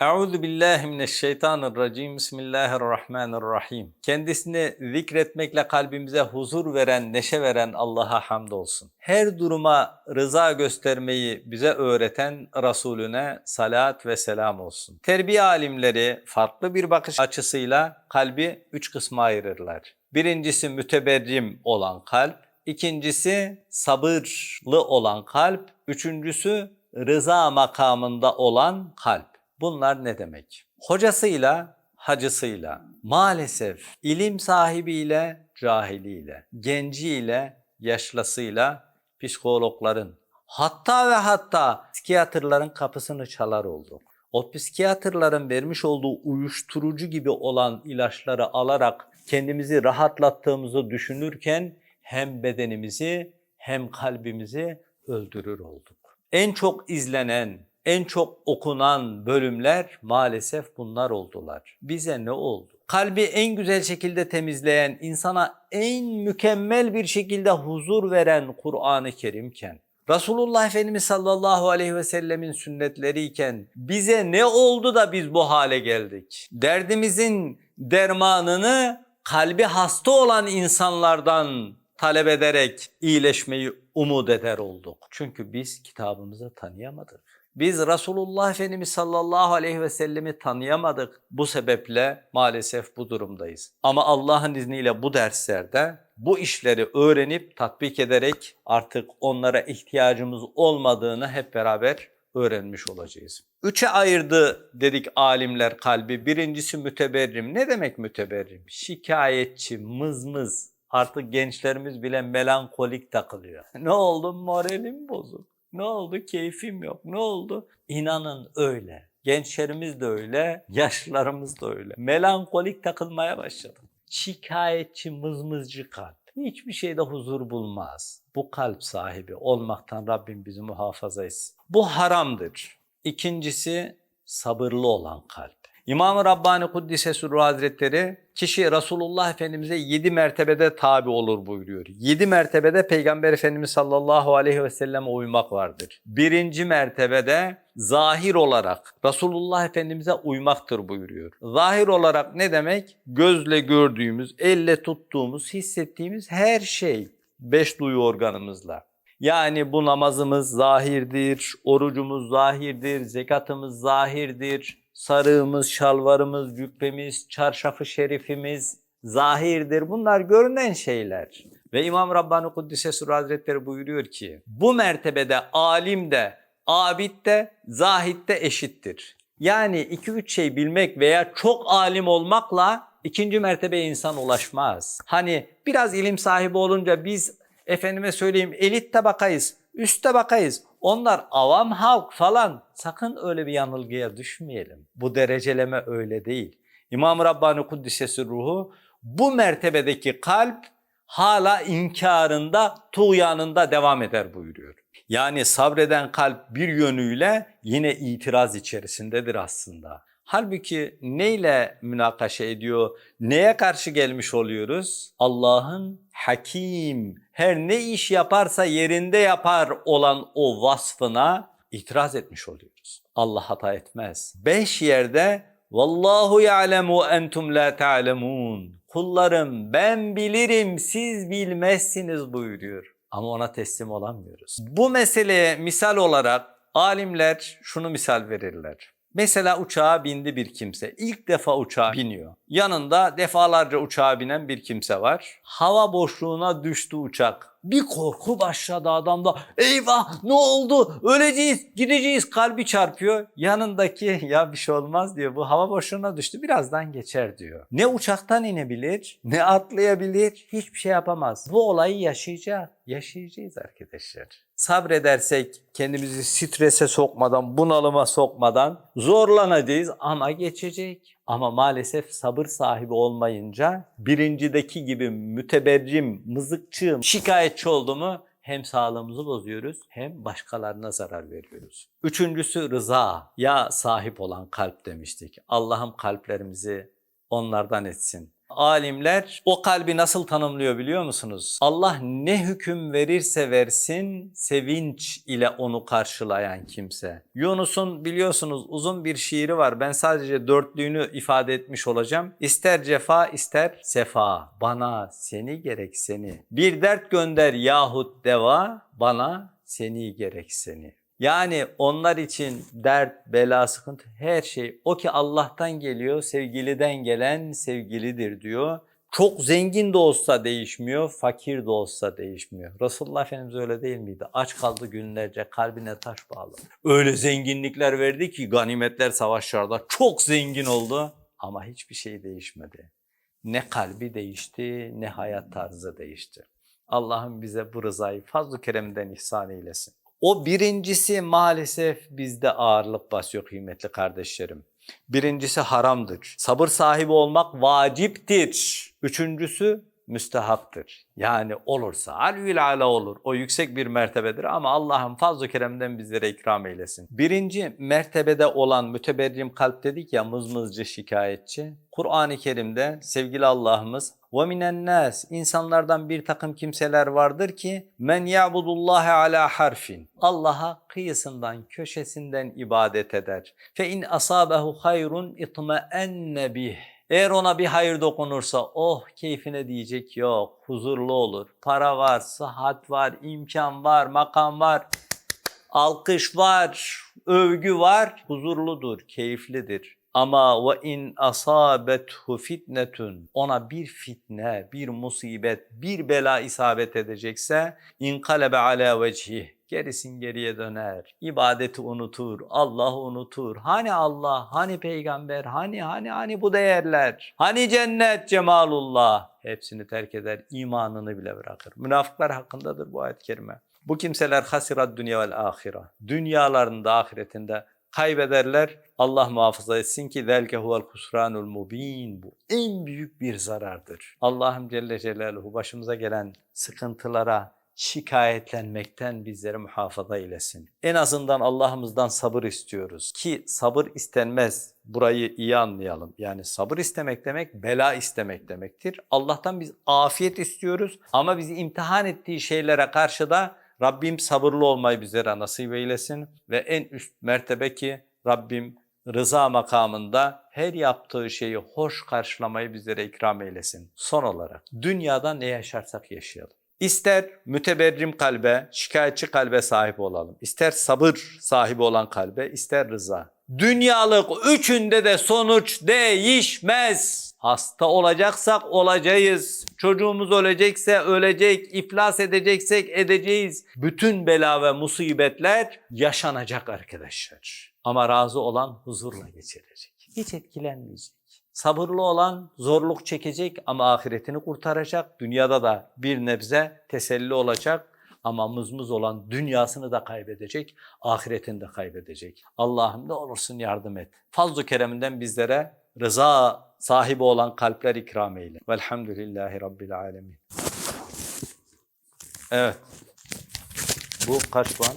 Euzu billahi mineşşeytanirracim. Bismillahirrahmanirrahim. Kendisini zikretmekle kalbimize huzur veren, neşe veren Allah'a hamdolsun. Her duruma rıza göstermeyi bize öğreten Resulüne salat ve selam olsun. Terbiye alimleri farklı bir bakış açısıyla kalbi üç kısma ayırırlar. Birincisi müteberrim olan kalp, ikincisi sabırlı olan kalp, üçüncüsü rıza makamında olan kalp. Bunlar ne demek? Hocasıyla, hacısıyla, maalesef ilim sahibiyle, cahiliyle, genciyle, yaşlısıyla psikologların, hatta ve hatta psikiyatrların kapısını çalar olduk. O psikiyatrların vermiş olduğu uyuşturucu gibi olan ilaçları alarak kendimizi rahatlattığımızı düşünürken hem bedenimizi hem kalbimizi öldürür olduk. En çok izlenen, en çok okunan bölümler maalesef bunlar oldular. Bize ne oldu? Kalbi en güzel şekilde temizleyen, insana en mükemmel bir şekilde huzur veren Kur'an-ı Kerimken, Resulullah Efendimiz sallallahu aleyhi ve sellemin sünnetleriyken bize ne oldu da biz bu hale geldik? Derdimizin dermanını kalbi hasta olan insanlardan talep ederek iyileşmeyi umut eder olduk. Çünkü biz kitabımızı tanıyamadık. Biz Resulullah Efendimiz sallallahu aleyhi ve sellemi tanıyamadık. Bu sebeple maalesef bu durumdayız. Ama Allah'ın izniyle bu derslerde bu işleri öğrenip tatbik ederek artık onlara ihtiyacımız olmadığını hep beraber öğrenmiş olacağız. Üçe ayırdı dedik alimler kalbi. Birincisi müteberrim. Ne demek müteberrim? Şikayetçi, mızmız. Artık gençlerimiz bile melankolik takılıyor. Ne oldu? Moralim bozuk. Ne oldu? Keyfim yok. Ne oldu? İnanın öyle. Gençlerimiz de öyle, yaşlılarımız da öyle. Melankolik takılmaya başladı. Şikayetçi, mızmızcı kalp. Hiçbir şeyde huzur bulmaz. Bu kalp sahibi olmaktan Rabbim bizi muhafaza etsin. Bu haramdır. İkincisi sabırlı olan kalp. İmam-ı Rabbani Kuddise Sürru Hazretleri kişi Resulullah Efendimiz'e yedi mertebede tabi olur buyuruyor. Yedi mertebede Peygamber Efendimiz sallallahu aleyhi ve selleme uymak vardır. Birinci mertebede zahir olarak Resulullah Efendimiz'e uymaktır buyuruyor. Zahir olarak ne demek? Gözle gördüğümüz, elle tuttuğumuz, hissettiğimiz her şey beş duyu organımızla. Yani bu namazımız zahirdir, orucumuz zahirdir, zekatımız zahirdir, sarığımız, şalvarımız, cübbemiz, çarşafı şerifimiz zahirdir. Bunlar görünen şeyler. Ve İmam Rabbani Kuddise Sur Hazretleri buyuruyor ki bu mertebede alim de, abid de, zahid de eşittir. Yani iki üç şey bilmek veya çok alim olmakla ikinci mertebeye insan ulaşmaz. Hani biraz ilim sahibi olunca biz efendime söyleyeyim elit tabakayız, üst tabakayız. Onlar avam halk falan. Sakın öyle bir yanılgıya düşmeyelim. Bu dereceleme öyle değil. İmam-ı Rabbani Kuddisesi ruhu bu mertebedeki kalp hala inkarında, tuğyanında devam eder buyuruyor. Yani sabreden kalp bir yönüyle yine itiraz içerisindedir aslında. Halbuki neyle münakaşa ediyor? Neye karşı gelmiş oluyoruz? Allah'ın hakim, her ne iş yaparsa yerinde yapar olan o vasfına itiraz etmiş oluyoruz. Allah hata etmez. Beş yerde Vallahu ya'lemu entum la ta'lemun. Kullarım ben bilirim siz bilmezsiniz buyuruyor. Ama ona teslim olamıyoruz. Bu meseleye misal olarak alimler şunu misal verirler. Mesela uçağa bindi bir kimse. İlk defa uçağa biniyor. Yanında defalarca uçağa binen bir kimse var. Hava boşluğuna düştü uçak. Bir korku başladı adamda. Eyvah ne oldu? Öleceğiz, gideceğiz. Kalbi çarpıyor. Yanındaki ya bir şey olmaz diyor. Bu hava boşluğuna düştü. Birazdan geçer diyor. Ne uçaktan inebilir, ne atlayabilir. Hiçbir şey yapamaz. Bu olayı yaşayacak. Yaşayacağız arkadaşlar. Sabredersek kendimizi strese sokmadan, bunalıma sokmadan zorlanacağız ama geçecek. Ama maalesef sabır sahibi olmayınca birincideki gibi müteberrim, mızıkçı, şikayetçi oldu mu hem sağlığımızı bozuyoruz hem başkalarına zarar veriyoruz. Üçüncüsü rıza ya sahip olan kalp demiştik. Allah'ım kalplerimizi onlardan etsin. Alimler o kalbi nasıl tanımlıyor biliyor musunuz? Allah ne hüküm verirse versin sevinç ile onu karşılayan kimse. Yunus'un biliyorsunuz uzun bir şiiri var. Ben sadece dörtlüğünü ifade etmiş olacağım. İster cefa ister sefa. Bana seni gerek seni. Bir dert gönder yahut deva. Bana seni gerek seni. Yani onlar için dert, bela, sıkıntı her şey o ki Allah'tan geliyor, sevgiliden gelen sevgilidir diyor. Çok zengin de olsa değişmiyor, fakir de olsa değişmiyor. Resulullah Efendimiz öyle değil miydi? Aç kaldı günlerce, kalbine taş bağlı. Öyle zenginlikler verdi ki ganimetler savaşlarda çok zengin oldu ama hiçbir şey değişmedi. Ne kalbi değişti, ne hayat tarzı değişti. Allah'ım bize bu rızayı fazl-ı keremden ihsan eylesin. O birincisi maalesef bizde ağırlık basıyor kıymetli kardeşlerim. Birincisi haramdır. Sabır sahibi olmak vaciptir. Üçüncüsü müstehaptır. Yani olursa alül ala olur. O yüksek bir mertebedir ama Allah'ın fazl-ı keremden bizlere ikram eylesin. Birinci mertebede olan müteberrim kalp dedik ya mızmızcı şikayetçi. Kur'an-ı Kerim'de sevgili Allah'ımız وَمِنَ النَّاسِ insanlardan bir takım kimseler vardır ki men ya'budullaha ala harfin. Allah'a kıyısından, köşesinden ibadet eder. Fe in asabehu hayrun itma'enne bih. eğer ona bir hayır dokunursa oh keyfine diyecek yok. Huzurlu olur. Para var, sıhhat var, imkan var, makam var. Alkış var, övgü var. Huzurludur, keyiflidir. Ama ve in asabethu fitnetun ona bir fitne, bir musibet, bir bela isabet edecekse inkalebe ala vecih gerisin geriye döner. İbadeti unutur, Allah'ı unutur. Hani Allah, hani peygamber, hani hani hani bu değerler. Hani cennet cemalullah. Hepsini terk eder, imanını bile bırakır. Münafıklar hakkındadır bu ayet-i kerime. Bu kimseler hasirat dünya vel ahira. Dünyalarında, ahiretinde kaybederler. Allah muhafaza etsin ki zelke huvel husranul mubin. Bu en büyük bir zarardır. Allah'ım Celle Celaluhu başımıza gelen sıkıntılara şikayetlenmekten bizleri muhafaza eylesin. En azından Allah'ımızdan sabır istiyoruz ki sabır istenmez. Burayı iyi anlayalım. Yani sabır istemek demek bela istemek demektir. Allah'tan biz afiyet istiyoruz ama bizi imtihan ettiği şeylere karşı da Rabbim sabırlı olmayı bizlere nasip eylesin ve en üst mertebe ki Rabbim rıza makamında her yaptığı şeyi hoş karşılamayı bizlere ikram eylesin. Son olarak dünyada ne yaşarsak yaşayalım. İster müteberrim kalbe, şikayetçi kalbe sahip olalım. İster sabır sahibi olan kalbe, ister rıza. Dünyalık üçünde de sonuç değişmez. Hasta olacaksak olacağız. Çocuğumuz ölecekse ölecek. iflas edeceksek edeceğiz. Bütün bela ve musibetler yaşanacak arkadaşlar. Ama razı olan huzurla geçirecek. Hiç etkilenmeyecek. Sabırlı olan zorluk çekecek ama ahiretini kurtaracak. Dünyada da bir nebze teselli olacak ama mızmız olan dünyasını da kaybedecek, ahiretini de kaybedecek. Allah'ım ne olursun yardım et. Fazl-ı kereminden bizlere rıza sahibi olan kalpler ikram eyle. Velhamdülillahi Rabbil alemin. Evet. Bu kaç puan?